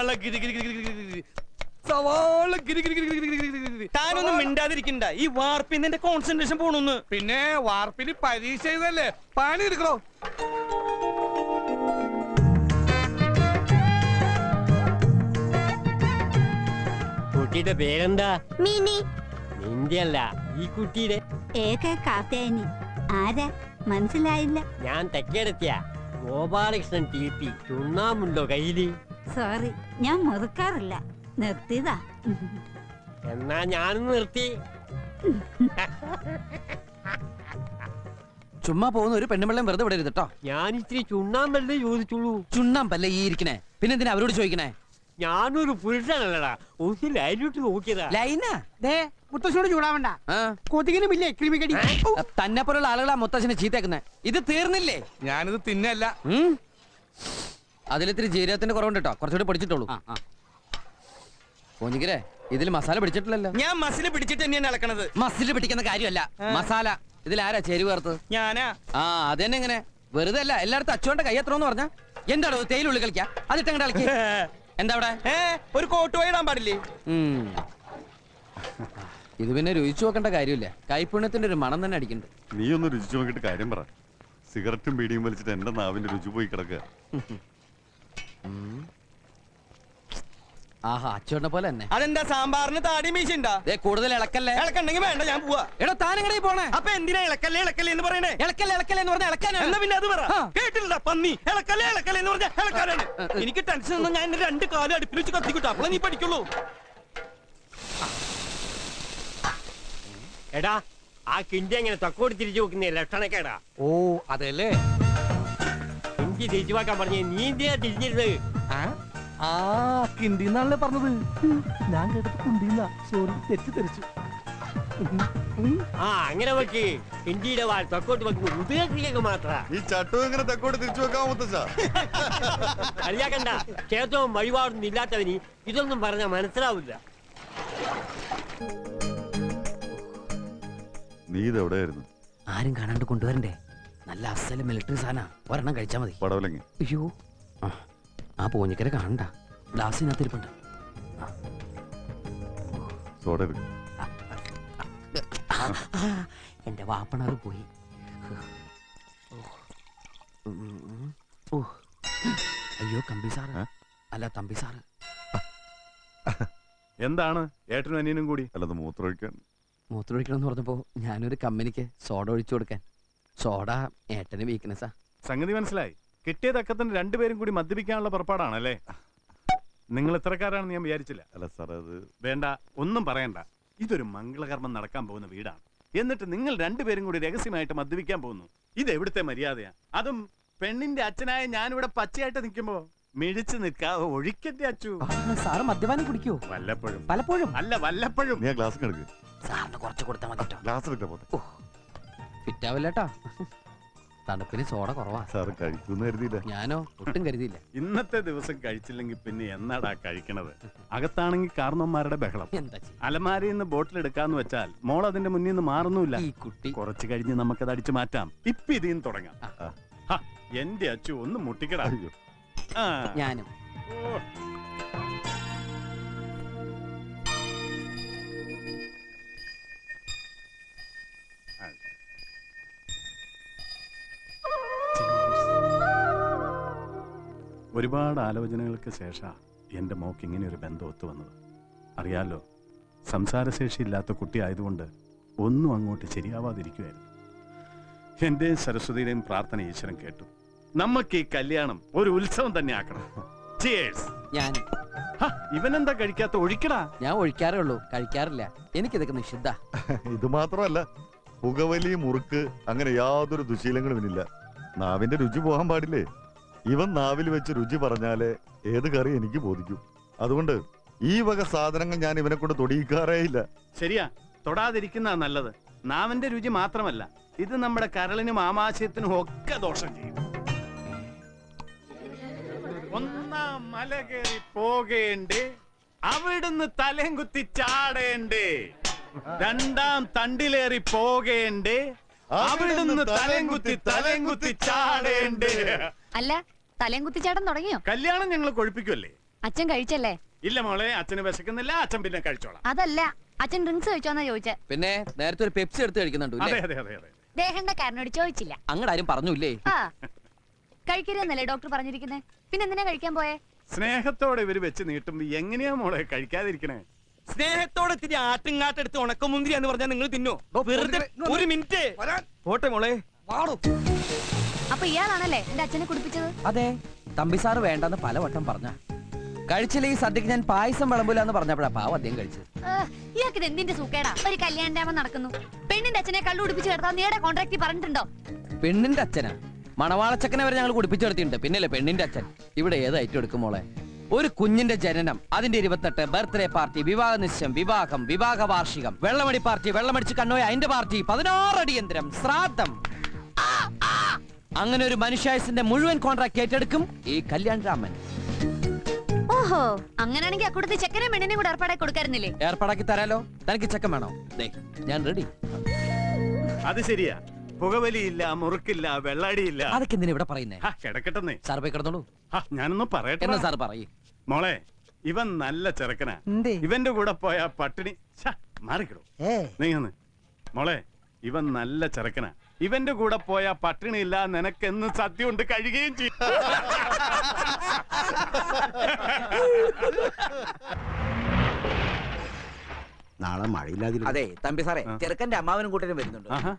സവാള ഗിരി ഗിരി ഗിരി ഗിരി ഗിരി സവാള ഗിരി ഗിരി ഗിരി ഗിരി ഗിരി ഗിരി താനൊന്നും മിണ്ടാതിരിക്കണ്ട ഈ വാർപ്പിൽ നിന്റെ കോൺസെൻട്രേഷൻ പോണൊന്ന് പിന്നെ വാർപ്പിൽ പരീക്ഷ ചെയ്തല്ലേ പണി എടുക്കണോ കുട്ടിയുടെ പേരെന്താ മിനി നിന്റെ ഈ കുട്ടിയുടെ ഏക കാത്തേനി ആരാ മനസ്സിലായില്ല ഞാൻ തെക്കേടത്തിയ ഗോപാലകൃഷ്ണൻ ടി പി ചുണ്ണാമുണ്ടോ കയ്യിൽ സോറി ഞാൻ മുറുക്കാറില്ല. നിർത്തിയതാ. എന്നാ ഞാനും നിർത്തി. ചുമ്മാ പോകുന്ന ഒരു പെണ്ണുമ്പിള്ളം വെറുതെ വിടരുത് കേട്ടോ ഞാൻ ഇത്തിരി ചുണ്ണാമ്പല്ലേ ചോദിച്ചുള്ളൂ. ചുണ്ണാമ്പല്ല ഈ ഇരിക്കണേ. പിന്നെ എന്തിനാ അവരോട് ചോദിക്കണേ? ഞാനൊരു പുരുഷനല്ലടാ. ഒന്ന് ലൈനിട്ട് നോക്കിയതാ. ലൈനാ ദേ മുത്തശ്ശോട് ചൂടാവണ്ട. ആ. കൊതുകിനുമില്ലേ ക്രിമികടി ഔ, തന്നെ പോലുള്ള ആളുകളാ മുത്തശ്ശനെ ചീത്തേക്കുന്നേ. ഇത് തീർന്നില്ലേ? ഞാനിത് തിന്നല്ല? അതിലിത്തിരി ജീരകത്തിന്റെ കുറവുണ്ട് കേട്ടോ കുറച്ചുകൂടി പിടിച്ചിട്ടുള്ളൂ ഇതിൽ മസാല പിടിച്ചിട്ടില്ലല്ലോ. ഞാൻ മസിൽ പിടിച്ചിട്ട് തന്നെയാണ് ഇളക്കണത് മസിൽ പിടിക്കുന്ന കാര്യമല്ല. മസാല. ഇതിൽ ആരാ ചേരുവ ചേർത്ത്? ഞാനാ. ആ അതന്നെ എങ്ങനെ വെറുതെ അല്ല എല്ലായിടത്തും അച്ചുകൊണ്ട് കൈ എത്രയെന്ന് പറഞ്ഞ? എന്താണോ തേയിലുള്ളിൽ കളിക്കാ? അതിട്ടങ്ങടെ കളിക്ക എന്താ അവിടെ? ഏ ഒരു കോട്ട് പോയി ഇടാൻ പാടില്ലേ? ഉം. ഇത് പിന്നെ രുചിച്ചു നോക്കേണ്ട കാര്യമില്ല. കൈപ്പുണ്യത്തിന്റെ ഒരു മണം തന്നെ അടിക്കുന്നുണ്ട്. നീ ഒന്ന് രുചിച്ചു നോക്കിയിട്ട് കാര്യം പറ. സിഗരറ്റും ബീഡിയും വലിച്ചിട്ട് എന്റെ നാവിന്റെ രുചി പോയി കിടക്കുക. ആഹാ അച്ചുകൊണ്ട പോലെ തന്നെ. അതെന്താ സാമ്പാറിന് താടി മീശ ഉണ്ടാ ദേ കൂടുതൽ ഇളക്കല്ലേ? ഇളക്കണ്ടെങ്കിൽ വേണ്ട ഞാൻ പോവാ. എടോ താനെങ്ങനെ പോണേ? അപ്പൊ എന്തിനാ ഇളക്കല്ലേ ഇളക്കല്ലേ എന്ന് പറയണേ? ഇളക്കല്ലേ ഇളക്കല്ലേ എന്ന് പറഞ്ഞാൽ എന്നാ പിന്നെ അത് പറ. കേട്ടില്ലടാ കേട്ടില്ല പന്നി. ഇളക്കല്ലേ ഇളക്കല്ലേ എന്ന് പറഞ്ഞ ഇളക്കാനാണ്. എനിക്ക് ടെൻഷൻ ഒന്നും ഞാൻ എന്റെ രണ്ട് കാലം അടുപ്പിൽ വെച്ച് കത്തിക്കിട്ടു. അപ്പോൾ നീ പഠിക്കുള്ളൂ. എടാ ആ കിണ്ടി എങ്ങനെ തക്കോട് തിരിച്ചു നോക്കുന്നേ? ലക്ഷണക്കേടാ. ഓ അതെല്ലേ? കിണ്ടി തിരിച്ചു വെക്കാൻ പറഞ്ഞേ നീ എന്തിനാ തിരിഞ്ഞിരുന്നത്. ആ? കിണ്ടിന്നാണല്ലേ പറഞ്ഞത്. ഞാൻ കേട്ടത് കുണ്ടിന്ന. സോറി തെറ്റിദ്ധരിച്ചു. ആ അങ്ങനെ വെക്ക്. കിണ്ടിയുടെ വാൾ തക്കോട്ട് വെക്കുന്നത് ഉദയത്തിലേക്ക് മാത്ര. ഈ ചട്ടു ഇങ്ങനെ തെക്കോട്ട് തിരിച്ചു വെക്കാൻ മുത്തച്ഛ? അറിയാക്കണ്ട. ക്ഷേത്രവും വഴിപാടൊന്നും ഇല്ലാത്തവന് ഇതൊന്നും പറഞ്ഞാൽ മനസ്സിലാവില്ല. നീ ഇതെവിടെയായിരുന്നു? ആരും കാണാണ്ട് കൊണ്ടുവരണ്ടേ? നല്ല അസൽ മിലിറ്ററി സാധന ഒരെണ്ണം കഴിച്ചാ മതി പടവലങ്ങി അയ്യോ ആ, ആ പോഞ്ഞിക്കര കാണണ്ട ഗ്ലാസ്സിനകത്ത് ഇരിപ്പുണ്ട് സോഡ എടുക്ക്. എന്റെ വാപ്പണാറ് പോയി ഓ അയ്യോ കമ്പി സാറ് അല്ല തമ്പി സാറ് എന്താണ് ഏട്ടനും അനിയനും കൂടി അല്ലത് മൂത്രമൊഴിക്കാൻ എന്ന് പറഞ്ഞപ്പോ ഞാനൊരു കമ്പനിക്ക് സോഡ ഒഴിച്ചു കൊടുക്കാൻ സോഡ ഏട്ടന് വീക്ക്നെസ്സാ സംഗതി മനസ്സിലായി. കിട്ടിയ തക്കത്തിന് രണ്ടുപേരും കൂടി മദ്യപിക്കാനുള്ള പുറപ്പാടാണല്ലേ? നിങ്ങൾ ഇത്രക്കാരാണെന്ന് ഞാൻ വിചാരിച്ചില്ല. അല്ല സാർ അത് വേണ്ട ഒന്നും പറയണ്ട. ഇതൊരു മംഗളകർമ്മം നടക്കാൻ പോകുന്ന വീടാണ്. എന്നിട്ട് നിങ്ങൾ രണ്ടുപേരും കൂടി രഹസ്യമായിട്ട് മദ്യപിക്കാൻ പോകുന്നു. ഇത് എവിടുത്തെ മര്യാദയാ? അതും പെണ്ണിന്റെ അച്ഛനായ ഞാനിവിടെ പച്ചയായിട്ട് നിൽക്കുമ്പോ മിഴിച്ചു നിൽക്കാ ഒഴിക്കട്ടെ അച്ചു. സാറ് മദ്യപാനം കുടിക്കോ? വല്ലപ്പോഴും. പലപ്പോഴും. അല്ല വല്ലപ്പോഴും. ഞാൻ ഗ്ലാസ് കൊടുക്കും സാറിന് കുറച്ച് കൊടുത്താൽ മതി കേട്ടോ ഗ്ലാസ് എടുക്കാൻ പോത്തെ ഫിറ്റാവില്ലേട്ടാ തണുപ്പിന് സോഡ കുറവാ. സാർ കഴിക്കുന്നു കരുതിയില്ല? ഞാനോ? ഒട്ടും കരുതിയില്ല. ഇന്നത്തെ ദിവസം കഴിച്ചില്ലെങ്കിൽ പിന്നെ എന്നാടാ കഴിക്കണത്? അകത്താണെങ്കിൽ കാർന്നോന്മാരുടെ ബഹളം. എന്താ ചെയ്യ? അലമാരയിൽ നിന്ന് ബോട്ടിൽ എടുക്കാന്ന് വെച്ചാൽ മോൾ അതിന്റെ മുന്നിൽ നിന്ന് മാറുന്നുമില്ല. ഈ കുട്ടി. കുറച്ച് കഴിഞ്ഞ് നമുക്കത് അടിച്ചു മാറ്റാം. ഇപ്പൊ ഇതിൽ നിന്ന് തുടങ്ങാം ആ. ഹ, എന്റെ അച്ചു ഒന്ന് മുട്ടിക്കടാ. അയ്യോ. ആ. ഞാനും. ഓ. ഒരുപാട് ആലോചനകൾക്ക് ശേഷമാണ് എന്റെ മോക്ക് ഇങ്ങനെ ഒരു ബന്ധം ഒത്തു വന്നത്. അറിയാലോ സംസാരശേഷി ഇല്ലാത്ത കുട്ടി ആയതുകൊണ്ട് ഒന്നും അങ്ങോട്ട് ശരിയാവാതിരിക്കുമായിരുന്നു എന്റെയും സരസ്വതിയുടെയും പ്രാർത്ഥന ഈശ്വരൻ കേട്ടു. നമുക്ക് ഈ കല്യാണം ഒരു ഉത്സവം തന്നെ ആക്കണം. ഞാൻ ഇവനെന്താ കഴിക്കാത്ത ഒഴിക്കടാ? ഞാൻ ഒഴിക്കാറേ ഉള്ളൂ കഴിക്കാറില്ല. എനിക്കിതൊക്കെ നിഷിദ്ധ. ഇത് മാത്രമല്ല പുകവലി മുറുക്ക് അങ്ങനെ യാതൊരു ദുശീലങ്ങളും ഇല്ല നാവിന്റെ രുചി പോകാൻ പാടില്ലേ? ഇവൻ നാവിൽ വെച്ച് രുചി പറഞ്ഞാലേ ഏത് കറി എനിക്ക് ബോധിക്കും. അതുകൊണ്ട് ഈ വക സാധനങ്ങൾ ഞാൻ ഇവനെ കൊണ്ട് തൊടിയിക്കാറേ ഇല്ല. ശരിയാ തൊടാതിരിക്കുന്ന നല്ലത്. നാവിന്റെ രുചി മാത്രമല്ല ഇത് നമ്മുടെ കരളിനും ആമാശയത്തിനും ഒക്കെ ദോഷം ചെയ്യും. ഒന്നാം മല കയറി പോകേണ്ടേ അവിടുന്ന് തലയും കുത്തി ചാടേണ്ടേ. രണ്ടാം തണ്ടിലേറി പോകേണ്ടേ അവിടുന്ന് തലങ്കുത്തി തലങ്കുത്തി ചാടേണ്ടേ. അല്ല തലയും കുത്തിച്ചാട്ടം തുടങ്ങിയോ? കല്യാണം ഞങ്ങൾ കൊഴിപ്പിക്കുമല്ലേ അച്ഛൻ കഴിച്ചല്ലേ? ഇല്ല മോളെ അച്ഛന് വിശക്കുന്നില്ല അച്ഛൻ പിന്നെ കഴിച്ചോളാം. അതല്ല അച്ഛൻ ഡ്രിങ്ക്സ് കഴിച്ചോന്നാ ചോദിച്ചേ. പിന്നെ നേരത്തെ ഒരു പെപ്സി എടുത്ത് കഴിക്കുന്നുണ്ട് അതെ അതെ അതെ അതെ. ദേഹണ്ടക്കാരനോട് ചോദിച്ചില്ല. അങ്ങടെ ആരും പറഞ്ഞില്ലേ? ആ. കഴിക്കരുതെന്നല്ലേ ഡോക്ടർ പറഞ്ഞിരിക്കുന്നേ? പിന്നെ എന്തിനാ കഴിക്കാൻ പോയേ? സ്നേഹത്തോടെ ഇവർ വെച്ച് നീട്ടുമ്പോ എങ്ങനെയാ മോളെ കഴിക്കാതിരിക്കണേ? സ്നേഹത്തോടെ ഇത്തിരി ആട്ടിങ്ങാട്ടെടുത്ത് ഉണക്കമുന്തിരി എന്ന് പറഞ്ഞാൽ നിങ്ങൾ തിന്നോ? വെറുതെ ഒരു മിനിറ്റ്. പോട്ടെ മോളെ. വാടോ. അപ്പൊ ഇയാളാണല്ലേ എന്റെ അച്ഛനെ കുടിപ്പിച്ചത്? അതെ തമ്പി സാറ് വേണ്ടെന്ന് പലവട്ടം പറഞ്ഞ. കഴിച്ചില്ല ഈ സദ്യക്ക് ഞാൻ പായസം വിളമ്പൂല എന്ന് പറഞ്ഞപ്പോഴാ പാവം അദ്ദേഹം കഴിച്ചത്. ആ, ഇയാൾക്ക് എന്തിന്റെ സൂക്കേടാ? ഒരു കല്യാണ നടക്കുന്നു. പെണ്ണിന്റെ അച്ഛനെ കള്ളു കുടിപ്പിച്ച് കിടത്താൻ നീടെ കോൺട്രാക്ട് പറഞ്ഞിട്ടുണ്ടോ? പെണ്ണിന്റെ അച്ഛനാ? മണവാളച്ചക്കനെ വരെ ഞങ്ങൾ കുടിപ്പിച്ചെടുത്തിട്ടുണ്ട് പിന്നല്ലേ പെണ്ണിന്റെ അച്ഛൻ? ഇവിടെ ഏത് ഐറ്റം എടുക്കും മോളെ? ഒരു കുഞ്ഞിന്റെ ജനനം അതിന്റെ ഇരുപത്തെട്ട് ബർത്ത്ഡേ പാർട്ടി വിവാഹ നിശ്ചയം വിവാഹം വിവാഹ വാർഷികം വെള്ളമടി പാർട്ടി വെള്ളമടിച്ച് കണ്ണോയ അതിന്റെ പാർട്ടി പതിനാറ് അടിയന്തരം ശ്രാദ്ധം. അങ്ങനെ ഒരു മനുഷ്യായുസിന്റെ മുഴുവൻ കോൺട്രാക്ട് ഏറ്റെടുക്കും ഈ കല്യാൺ രാമൻ ഓഹോ അങ്ങനെയാണെങ്കിൽ അക്കൂടത്തെ ചെക്കനെ പെണ്ണിനെ കൂടെ ഏർപ്പാടാക്കി കൊടുക്കായിരുന്നില്ലേ? ഏർപ്പാടാക്കി തരാലോ? തനിക്ക് ചെക്കൻ വേണോ? ദേ ഞാൻ റെഡി അത് ശരിയാ. പുകവലിയില്ല മുറുക്കില്ല വെള്ളാടിയില്ല. അതൊക്കെ എന്തിനാ ഇവിടെ പറയുന്നേ? കിടക്കട്ടെന്നേ. സാർ പോയി കിടന്നോളൂ. ഞാനൊന്നും ഞാനൊന്ന് പറയട്ടെ എന്നാ സാർ പറയേ. മോളെ ഇവൻ നല്ല ചെറുക്കനാ. എന്തേ? ഇവന്റെ കൂടെ പോയ പട്ടിണി ഛ, മാറിക്കിടും. ഏ. നീങ്ങന്ന് മോളെ ഇവൻ നല്ല ചെറുക്കനാ. ഇവന്റെ കൂടെ പോയ പട്ടിണി ഇല്ല നിനക്കെന്ന് സദ്യ കൊണ്ട് കഴിയുകയും ചെയ്യും. നാളെ മഴയില്ലാതില്ല അതെ തമ്പി സാറേ ആ. ചെറുക്കന്റെ അമ്മാവനും കൂട്ടരും വരുന്നുണ്ട്. ആഹാ.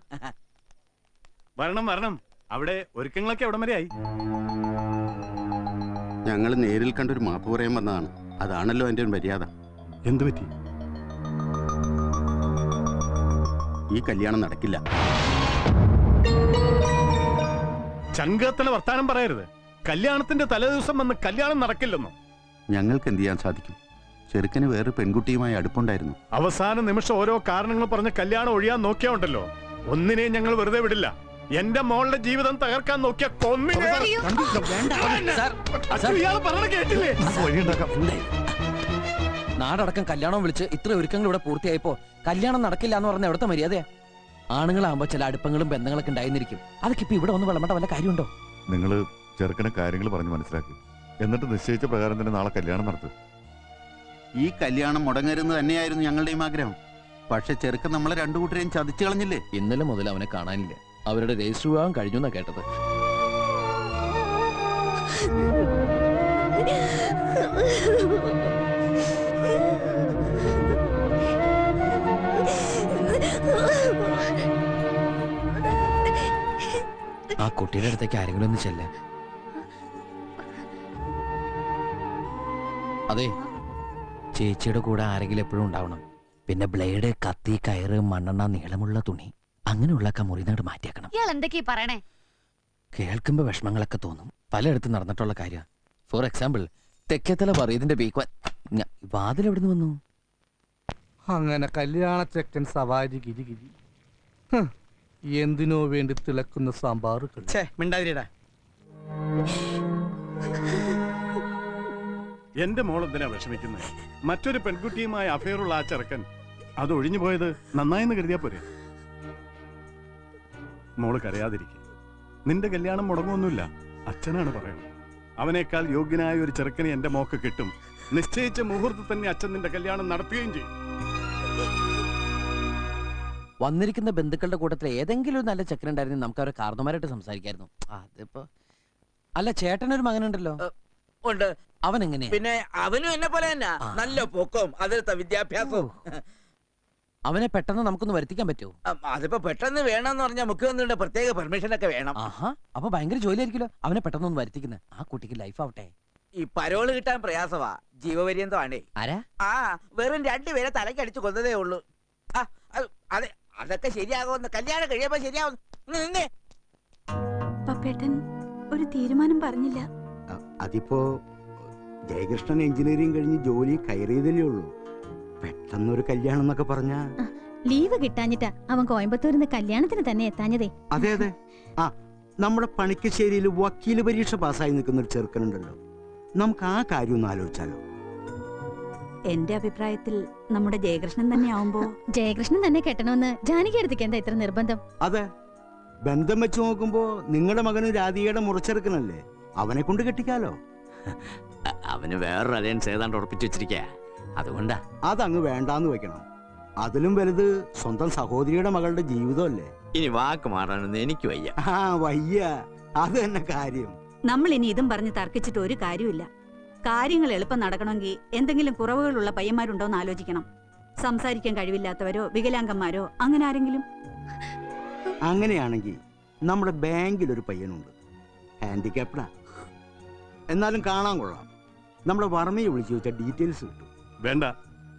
വരണം വരണം. അവിടെ ഒരുക്കങ്ങളൊക്കെ എവിടം വരെ ആയി? ഞങ്ങൾ നേരിൽ കണ്ടൊരു മാപ്പ് പറയാൻ വന്നതാണ്. അതാണല്ലോ എന്റെ ഒരു മര്യാദ. എന്തു പറ്റി? ഈ കല്യാണം നടക്കില്ല. ചങ്കത്തിലെ വർത്താനം പറയരുത്. കല്യാണത്തിന്റെ തലേദിവസം വന്ന് കല്യാണം നടക്കില്ലെന്നോ? ഞങ്ങൾക്ക് എന്ത് ചെയ്യാൻ സാധിക്കും? ചെറുക്കന് വേറെ പെൺകുട്ടിയുമായി അടുപ്പുണ്ടായിരുന്നു. അവസാന നിമിഷം ഓരോ കാരണങ്ങൾ പറഞ്ഞ് കല്യാണം ഒഴിയാൻ നോക്കിയാ ഉണ്ടല്ലോ. ഒന്നിനെയും ഞങ്ങൾ വെറുതെ വിടില്ല. എന്റെ മോളുടെ ജീവിതം തകർക്കാൻ നോക്കിയ കൊന്നിനെ സാർ അച്ഛൻ ഇയാൾ പറഞ്ഞ കേട്ടില്ലേ? വഴിയുണ്ടാക്കാം. നാടടക്കം കല്യാണം വിളിച്ച് ഇത്ര ഒരുക്കങ്ങൾ ഇവിടെ പൂർത്തിയായപ്പോ കല്യാണം നടക്കില്ല എന്ന് പറഞ്ഞ എവിടുത്തെ മര്യാദയാ? ആണുങ്ങളാകുമ്പോ ചില അടുപ്പങ്ങളും ബന്ധങ്ങളൊക്കെ ഉണ്ടായിരുന്നിരിക്കും. അതൊക്കെ ഇപ്പൊ ഇവിടെ ഒന്ന് വിളമ്പേണ്ട വല്ല കാര്യമുണ്ടോ? നിങ്ങൾ ചെറുക്കനെ കാര്യങ്ങൾ പറഞ്ഞു മനസ്സിലാക്കി. എന്നിട്ട് നിശ്ചയിച്ച പ്രകാരം തന്നെ നാളെ കല്യാണം നടത്തും. ഈ കല്യാണം മുടങ്ങരുന്ന് തന്നെയായിരുന്നു ഞങ്ങളുടെയും ആഗ്രഹം. പക്ഷെ ചെറുക്കൻ നമ്മളെ രണ്ടു കൂട്ടരെയും ചതിച്ചു കളഞ്ഞില്ലേ? ഇന്നലെ മുതൽ അവനെ കാണാനില്ല. അവരുടെ രജിസ്റ്റർ വിവാഹം കഴിഞ്ഞു എന്നാ കേട്ടത്. ആ കുട്ടിയുടെ അടുത്തേക്ക് ആരെങ്കിലും ഒന്ന് ചെല്ലേ. അതെ ചേച്ചിയുടെ കൂടെ ആരെങ്കിലും എപ്പോഴും ഉണ്ടാവണം. പിന്നെ ബ്ലേഡ് കത്തി കയറ് മണ്ണെണ്ണ നീളമുള്ള തുണി. അങ്ങനെയുള്ളൊക്കെ മുറിനാട് മാറ്റിയാക്കണം. ഇയാൾ എന്തൊക്കെയാ പറയണേ? കേൾക്കുമ്പോ വിഷമങ്ങളൊക്കെ തോന്നും. പലയിടത്തും നടന്നിട്ടുള്ള കാര്യം. ഫോർ എക്സാമ്പിൾ തെക്കേത്തല പറയതിന്റെ ബീക്വാൻ വാതിൽ എവിടുന്ന് വന്നു? അങ്ങനെ കല്യാണ ചെക്കൻ സവാരി ഗിരി ഗിരി. ഹ്, എന്തിനോ വേണ്ടി തിളക്കുന്ന സാമ്പാറുകൾ ഛേ മിണ്ടാതിരിടാ എന്റെ മോൾ എന്തിനാ വിഷമിക്കുന്നത് മറ്റൊരു പെൺകുട്ടിയുമായി അഫയറുള്ള ആ ചെറുക്കൻ അത് ഒഴിഞ്ഞു പോയത് നന്നായെന്ന് കരുതിയാ പോരെ. മോൾ കരയാതിരിക്കും. നിന്റെ കല്യാണം മുടങ്ങുമൊന്നുമില്ല അച്ഛനാണ് പറയുന്നത് അവനേക്കാൾ യോഗ്യനായ ഒരു ചെറുക്കനെ എന്റെ മോക്ക് കിട്ടും. നിശ്ചയിച്ച മുഹൂർത്തത്തിൽ തന്നെ അച്ഛൻ നിന്റെ കല്യാണം നടത്തുകയും ചെയ്യും. വന്നിരിക്കുന്ന ബന്ധുക്കളുടെ കൂട്ടത്തിൽ ഏതെങ്കിലും ഒരു നല്ല ചെക്കനുണ്ടായിരുന്നു നമുക്ക് അവരെ കാർന്നമാരായിട്ട് സംസാരിക്കായിരുന്നു. അതിപ്പോ അല്ല ചേട്ടനൊരു മകനുണ്ടല്ലോ. ഉണ്ട്. അവൻ എങ്ങനെയാ പിന്നെ അവനും എന്നെ പോലെ തന്നെ. നല്ല പൊക്കവും അതിലത്തെ വിദ്യാഭ്യാസവും. അവനെ പെട്ടെന്ന് നമുക്കൊന്ന് വരുത്തിക്കാൻ പറ്റുമോ? അതിപ്പോ പെട്ടെന്ന് വേണമെന്ന് പറഞ്ഞാൽ മുഖ്യമന്ത്രിയുടെ പ്രത്യേക പെർമിഷൻ ഒക്കെ വേണം. ആഹാ അപ്പൊ ഭയങ്കര ജോലിയായിരിക്കുമല്ലോ. അവനെ പെട്ടെന്ന് ഒന്ന് വരുത്തിക്കുന്നത് ആ കുട്ടിക്ക് ലൈഫ് ആവട്ടെ. ഈ പരോൾ കിട്ടാൻ പ്രയാസമാ ജീവപര്യന്തമാണേ ആരാ? ആ വെറും രണ്ടുപേരെ തലക്കടിച്ചു കൊന്നതേ ഉള്ളൂ. ആ അത് അതെ അതൊക്കെ ശരിയാകുമെന്ന്. കല്യാണം കഴിയുമ്പോ ശരിയാവും. പപ്പേട്ടൻ ഒരു തീരുമാനം പറഞ്ഞില്ല. അതിപ്പോ ജയകൃഷ്ണൻ എഞ്ചിനീയറിംഗ് കഴിഞ്ഞ് ജോലി കയറിയതല്ലേ ഉള്ളൂ. പെട്ടെന്നൊരു കല്യാണം എന്നൊക്കെ പറഞ്ഞ? ലീവ് കിട്ടാഞ്ഞിട്ടാ അവൻ കോയമ്പത്തൂരിൽ നിന്ന് കല്യാണത്തിന് തന്നെ എത്താഞ്ഞതേ. അതെ അതെ. ആ നമ്മുടെ പണിക്കശ്ശേരിയിൽ വക്കീൽ പരീക്ഷ പാസ്സായി നിൽക്കുന്ന ഒരു ചെറുക്കനുണ്ടല്ലോ. നമുക്ക് ആ കാര്യം ഒന്ന് ആലോചിച്ചാലോ? എന്റെ അഭിപ്രായത്തിൽ നമ്മുടെ ജയകൃഷ്ണൻ തന്നെ ആവുമ്പോ ജയകൃഷ്ണൻ തന്നെ കെട്ടണമെന്ന് ജാനകി അടുത്തേക്ക് എന്താ ഇത്ര നിർബന്ധം? അതെ. ബന്ധം വെച്ച് നോക്കുമ്പോ നിങ്ങളുടെ മകന് രാധികയുടെ മുറിച്ചെടുക്കണല്ലേ അവനെ കൊണ്ട് കെട്ടിക്കാലോ? അവന് വേറൊരു അലയൻസ് ഏതാണ്ട് ഉറപ്പിച്ചു വെച്ചിരിക്ക അതുകൊണ്ടാ. അതങ്ങ് വേണ്ടാന്ന് വെക്കണം. അതിലും വലുത് സ്വന്തം സഹോദരിയുടെ മകളുടെ ജീവിതമല്ലേ? ഇനി വാക്ക് മാറാനൊന്നും എനിക്ക് വയ്യ. ആ വയ്യ. അത് തന്നെ കാര്യം. നമ്മൾ ഇനി ഇതും പറഞ്ഞ് തർക്കിച്ചിട്ട് ഒരു കാര്യമില്ല കാര്യങ്ങൾ എളുപ്പം നടക്കണമെങ്കിൽ എന്തെങ്കിലും കുറവുകളുള്ള പയ്യന്മാരുണ്ടോന്ന് ആലോചിക്കണം. സംസാരിക്കാൻ കഴിവില്ലാത്തവരോ വികലാംഗന്മാരോ അങ്ങനെ ആരെങ്കിലും? അങ്ങനെയാണെങ്കിൽ നമ്മുടെ ബാങ്കിൽ ഒരു പയ്യനുണ്ട്. ഹാൻഡിക്യാപ്ഡാ എന്നാലും കാണാൻ കൊള്ളാം. നമ്മുടെ വർമ്മയെ വിളിച്ചു വെച്ച ഡീറ്റെയിൽസ് കിട്ടും. വേണ്ട.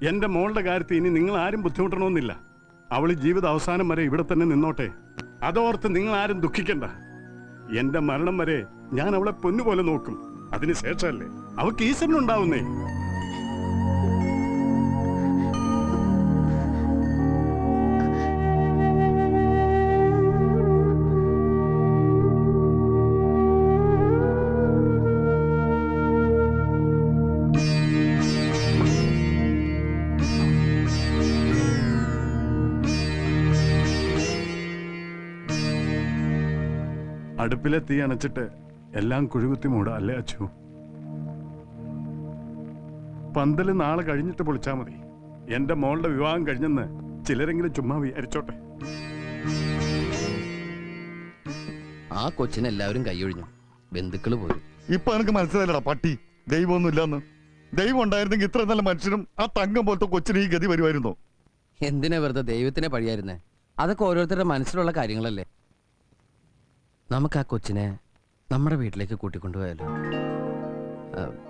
എന്റെ മോളുടെ കാര്യത്തിൽ ഇനി നിങ്ങൾ ആരും ബുദ്ധിമുട്ടണമെന്നില്ല. അവൾ ജീവിത അവസാനം വരെ ഇവിടെ തന്നെ നിന്നോട്ടെ. അതോർത്ത് നിങ്ങൾ ആരും ദുഃഖിക്കണ്ട. എന്റെ മരണം വരെ ഞാൻ അവളെ പൊന്നുപോലെ നോക്കും. അതിനുശേഷമല്ലേ അവൾക്ക് ഈശ്വരനുണ്ടാവുന്നേ അടുപ്പിലെ തീ അണച്ചിട്ട് എല്ലാം കുഴികുത്തി മൂടാ അല്ലേ അച്ചു? പന്തൽ നാളെ കഴിഞ്ഞിട്ട് പൊളിച്ചാ മതി. എന്റെ മോളുടെ വിവാഹം കഴിഞ്ഞെന്ന് ചിലരെങ്കിലും ചുമ്മാ വിചാരിച്ചോട്ടെ. ആ കൊച്ചിനെ എല്ലാവരും കൈയൊഴിഞ്ഞു. ബന്ധുക്കൾ പോലും ഇപ്പൊ എനിക്ക് മനസ്സിലായില്ലടാ പട്ടി. ദൈവമൊന്നും ഇല്ലാന്ന് ദൈവം ഉണ്ടായിരുന്നെങ്കിൽ ഇത്ര നല്ല മനുഷ്യനും ആ തങ്കം പോലത്തെ കൊച്ചിന് ഈ ഗതി വരുമായിരുന്നോ? എന്തിനാ വെറുതെ ദൈവത്തിനെ പഴിയായിരുന്നേ? അതൊക്കെ ഓരോരുത്തരുടെ മനസ്സിലുള്ള കാര്യങ്ങളല്ലേ? നമുക്ക് ആ കൊച്ചിനെ നമ്മുടെ വീട്ടിലേക്ക് കൂട്ടിക്കൊണ്ടുപോയാലോ?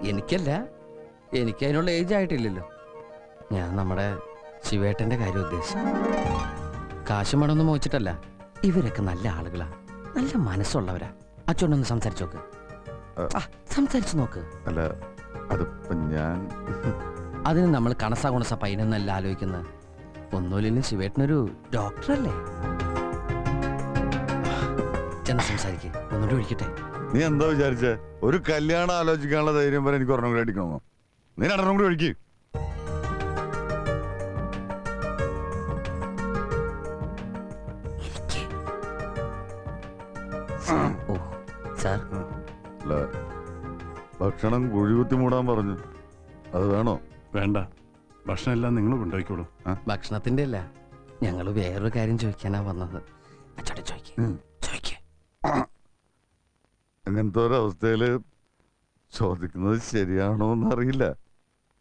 എനിക്കല്ല. എനിക്ക് അതിനുള്ള ഏജ് ആയിട്ടില്ലല്ലോ. ഞാൻ നമ്മുടെ ശിവേട്ടന്റെ കാര്യം ഉദ്ദേശിച്ചു. കാശും പണമൊന്നും മോഹിച്ചിട്ടല്ല. ഇവരൊക്കെ നല്ല ആളുകളാ. നല്ല മനസ്സുള്ളവരാ. അച്ഛനൊന്ന് സംസാരിച്ചു നോക്ക്. സംസാരിച്ചു നോക്ക്. അല്ല അതിപ്പോ ഞാൻ. അതിന് നമ്മൾ കണസ കുണസ പൈനെന്നല്ല ആലോചിക്കുന്നത്. ഒന്നുമില്ലെങ്കിലും ശിവേട്ടനൊരു ഡോക്ടറല്ലേ ചെന്ന് സംസാരിക്ക് ഒന്നുകൂടി വിളിക്കട്ടെ? നീ എന്താ വിചാരിച്ചേ? ഒരു കല്യാണം ആലോചിക്കാനുള്ള ധൈര്യം വരെ എനിക്ക് ഒരെണ്ണം കൂടി അടിക്കണമോ നീ രണ്ടെണ്ണം കൂടി വിളിക്ക് ഓ സാർ. അല്ല ഭക്ഷണം കുഴികുത്തി മൂടാൻ പറഞ്ഞു. അത് വേണോ? വേണ്ട. ഭക്ഷണം എല്ലാം നിങ്ങൾ കൊണ്ടുപോയിക്കോളൂ. ഭക്ഷണത്തിന്റെ അല്ല ഞങ്ങൾ വേറൊരു കാര്യം ചോദിക്കാനാ വന്നത്. അച്ചോട്ടെ ചോദിക്ക്. അങ്ങനത്തെ ഒരവസ്ഥയിൽ ചോദിക്കുന്നത് ശരിയാണോ എന്നറിയില്ല.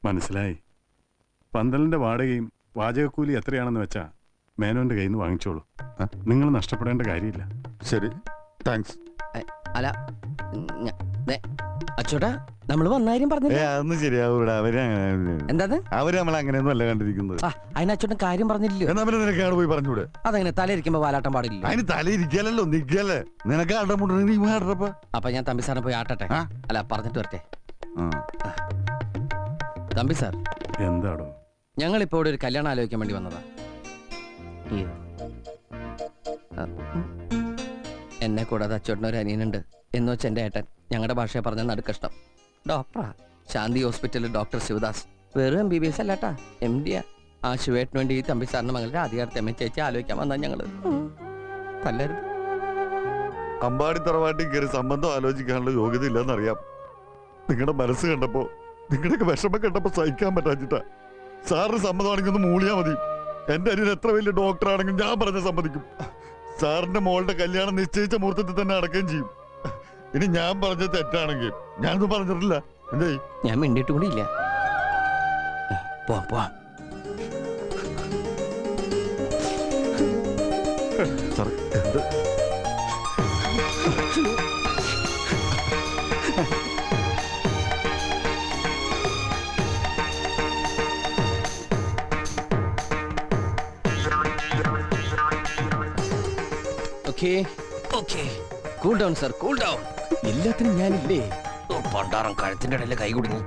മനസ്സിലായി. പന്തലിന്റെ വാടകയും വാചകക്കൂലി എത്രയാണെന്ന് വെച്ചാ മേനോന്റെ കയ്യിൽ നിന്ന് വാങ്ങിച്ചോളൂ നിങ്ങൾ നഷ്ടപ്പെടേണ്ട കാര്യമില്ല. ശരി. താങ്ക്സ്. അല്ല അച്ചോട്ടാ. നമ്മൾ വന്നാരും ഏ പറഞ്ഞില്ല? അതൊന്നും ശരിയാവൂടാ അവർ അങ്ങനെ അവർ നമ്മളെ അങ്ങനെയൊന്നും അല്ല കണ്ടിരിക്കുന്നത്. ആ അതിന് അച്ചോട്ടൻ കാര്യം പറഞ്ഞില്ലല്ലോ. എന്നാ പിന്നെ നിനക്കാണ് പോയി പറഞ്ഞൂടെ അതങ്ങനെ? തലയിരിക്കുമ്പോ വാലാട്ടം പാടില്ല അതിന് തല ഇരിക്കലല്ലോ നിക്കല്ലേ. നിനക്ക് അടമുണ്ടെങ്കിൽ നീ ആടറപ്പ അപ്പൊ ഞാൻ തമ്പി സാറിനെ പോയി ആട്ടട്ടെ? അല്ല പറഞ്ഞിട്ട് വരട്ടെ. തമ്പി സാർ എന്താടോ? ഞങ്ങൾ ഇപ്പൊ ഇവിടെ ഒരു കല്യാണം ആലോചിക്കാൻ വേണ്ടി വന്നതാ. എന്നെ കൂടാതെ അച്ചോട്ടനൊരു അനിയനുണ്ട്. എന്ന് വെച്ച് എന്റെ ഏട്ടൻ ഞങ്ങളുടെ ഭാഷയെ പറഞ്ഞ നടുക്കഷ്ടം. ഡോക്ടറാ. ശാന്തി ഹോസ്പിറ്റലിൽ ഡോക്ടർ ശിവദാസ്. വെറും എം ബി ബി എസ് അല്ലാട്ടാ. എം ഡിയാ ആ. ശിവേട്ടന് വേണ്ടി ഈ തമ്പി സാറിന്റെ മകളുടെ ആദ്യകാലത്ത് എം എ ചേച്ചി ആലോചിക്കാൻ വന്നാ ഞങ്ങൾ. തല്ലരുത്. അമ്പാടി തറവാട്ടിൽ കയറി സംബന്ധം ആലോചിക്കാനുള്ള യോഗ്യത ഇല്ലെന്നറിയാം. നിങ്ങളുടെ മനസ്സ് കണ്ടപ്പോ നിങ്ങളുടെയൊക്കെ വിഷമം കണ്ടപ്പോ സഹിക്കാൻ പറ്റാച്ചിട്ടാ സാറിന് സമ്മതമാണെങ്കിൽ ഒന്ന് മൂളിയാ മതി. എന്റെ അനിയൻ എത്ര വലിയ ഡോക്ടർ ആണെങ്കിലും ഞാൻ പറഞ്ഞ സമ്മതിക്കും. സാറിന്റെ മോളുടെ കല്യാണം നിശ്ചയിച്ച മുഹൂർത്തത്തിൽ തന്നെ അടക്കുകയും ചെയ്യും. ഇനി ഞാൻ പറഞ്ഞ തെറ്റാണെങ്കിൽ ഞാനൊന്നും പറഞ്ഞിട്ടില്ല. എന്തേ ഞാൻ മിണ്ടിട്ട് കൂടി ഇല്ല. പോവാം പോവാം. സാറേ okay okay cool down sir cool down എല്ലാത്തിനും ഞാനില്ലേ? പണ്ടാറം കഴുത്തിന്റെ ഇടയിൽ കൈ കുടുങ്ങി.